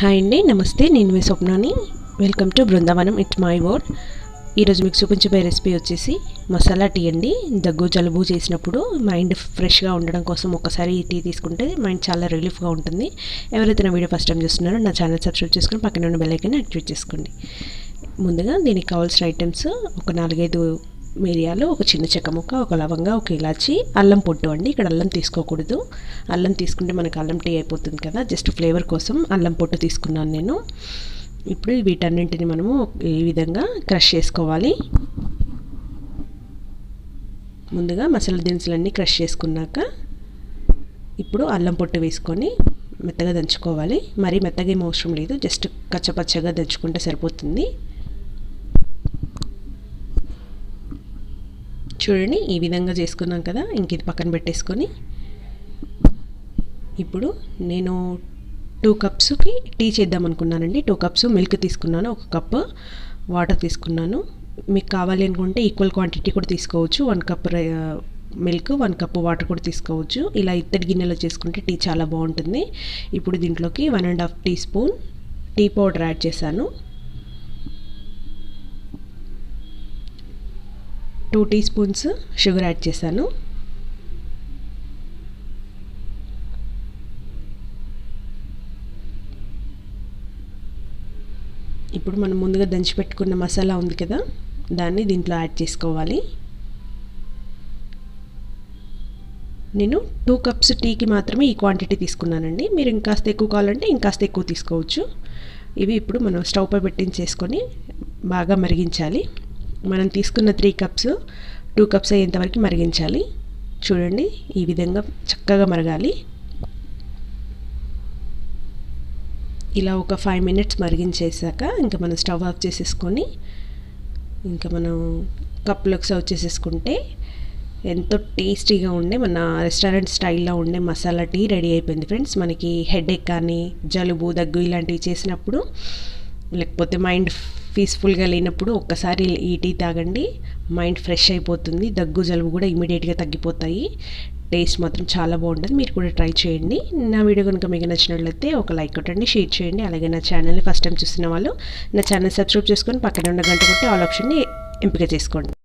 Hi అండి నమస్తే నేను మీ స్వప్నాని. Welcome to Brindavanam it's my word ఈరోజు మీకు చూపించబోయే రెసిపీ వచ్చేసి మసాలా టీ అండి. దగ్గు జలుబు చేసినప్పుడు మైండ్ ఫ్రెష్గా ఉండడం కోసం ఒకసారి ఈ టీ తీసుకుంటే మైండ్ చాలా రిలీఫ్గా ఉంటుంది. ఎవరైతే నా వీడియో ఫస్ట్ టైం చూస్తున్నారో నా ఛానల్ సబ్స్క్రైబ్ చేసుకుని పక్కన ఉన్న బెల్లైకన్ యాక్టివేట్ చేసుకోండి. ముందుగా దీనికి కావాల్సిన ఐటమ్స్ ఒక నాలుగైదు మిరియాలు ఒక చిన్న చెక్క ముక్క ఒక లవంగా ఒక ఇలాచి అల్లం పొట్టు అండి. ఇక్కడ అల్లం తీసుకోకూడదు. అల్లం తీసుకుంటే మనకు అల్లం టీ అయిపోతుంది కదా. జస్ట్ ఫ్లేవర్ కోసం అల్లం పొట్టు తీసుకున్నాను నేను. ఇప్పుడు వీటన్నింటిని మనము ఈ విధంగా క్రష్ చేసుకోవాలి. ముందుగా మసాలా దినుసులన్నీ క్రష్ చేసుకున్నాక ఇప్పుడు అల్లం పొట్టు వేసుకొని మెత్తగా దంచుకోవాలి. మరీ మెత్తగా ఏం అవసరం లేదు. జస్ట్ కచ్చపచ్చగా దంచుకుంటే సరిపోతుంది. చూడండి ఈ విధంగా చేసుకున్నాం కదా ఇంక ఇది పక్కన పెట్టేసుకొని. ఇప్పుడు నేను టూ కప్స్కి టీ చేద్దాం అనుకున్నానండి. టూ కప్స్ మిల్క్ తీసుకున్నాను ఒక కప్ వాటర్ తీసుకున్నాను. మీకు కావాలి అనుకుంటే ఈక్వల్ క్వాంటిటీ కూడా తీసుకోవచ్చు. One cup milk one cup water కూడా తీసుకోవచ్చు. ఇలా ఇత్తడి గిన్నెలో చేసుకుంటే టీ చాలా బాగుంటుంది. ఇప్పుడు దీంట్లోకి one and half teaspoon tea powder add చేశాను. Two teaspoons sugar add చేశాను. ఇప్పుడు మనం ముందుగా దంచి పెట్టుకున్న మసాలా ఉంది కదా దాన్ని దీంట్లో యాడ్ చేసుకోవాలి. నేను టూ కప్స్ టీకి మాత్రమే ఈ క్వాంటిటీ తీసుకున్నానండి. మీరు ఇంకాస్త ఎక్కువ కావాలంటే ఇంకాస్త ఎక్కువ తీసుకోవచ్చు. ఇవి ఇప్పుడు మనం స్టవ్ పై పెట్టించేసుకొని బాగా మరిగించాలి. మనం తీసుకున్న త్రీ కప్స్ టూ కప్స్ అయ్యేంతవరకు మరిగించాలి. చూడండి ఈ విధంగా చక్కగా మరగాలి. ఇలా ఒక ఫైవ్ మినిట్స్ మరిగించేసాక ఇంకా మనం స్టవ్ ఆఫ్ చేసేసుకొని ఇంకా మనం కప్పులకు సర్వ్ చేసేసుకుంటే ఎంతో టేస్టీగా ఉండే మన రెస్టారెంట్ స్టైల్లో ఉండే మసాలా టీ రెడీ అయిపోయింది ఫ్రెండ్స్. మనకి హెడేక్ కానీ జలుబు దగ్గు ఇలాంటివి చేసినప్పుడు లేకపోతే మైండ్ పీస్ఫుల్గా లేనప్పుడు ఒక్కసారి ఈ టీ తాగండి. మైండ్ ఫ్రెష్ అయిపోతుంది. దగ్గు జలుబు కూడా ఇమీడియట్గా తగ్గిపోతాయి. టేస్ట్ మాత్రం చాలా బాగుంటుంది. మీరు కూడా ట్రై చేయండి. నా వీడియో కనుక మీకు నచ్చినట్లయితే ఒక లైక్ కొట్టండి షేర్ చేయండి. అలాగే నా ఛానల్ని ఫస్ట్ టైం చూస్తున్న వాళ్ళు నా ఛానల్ సబ్స్క్రైబ్ చేసుకొని పక్కన ఉన్న గంట కొట్టి ఆల్ ఆప్షన్ని ఎంపిక చేసుకోండి.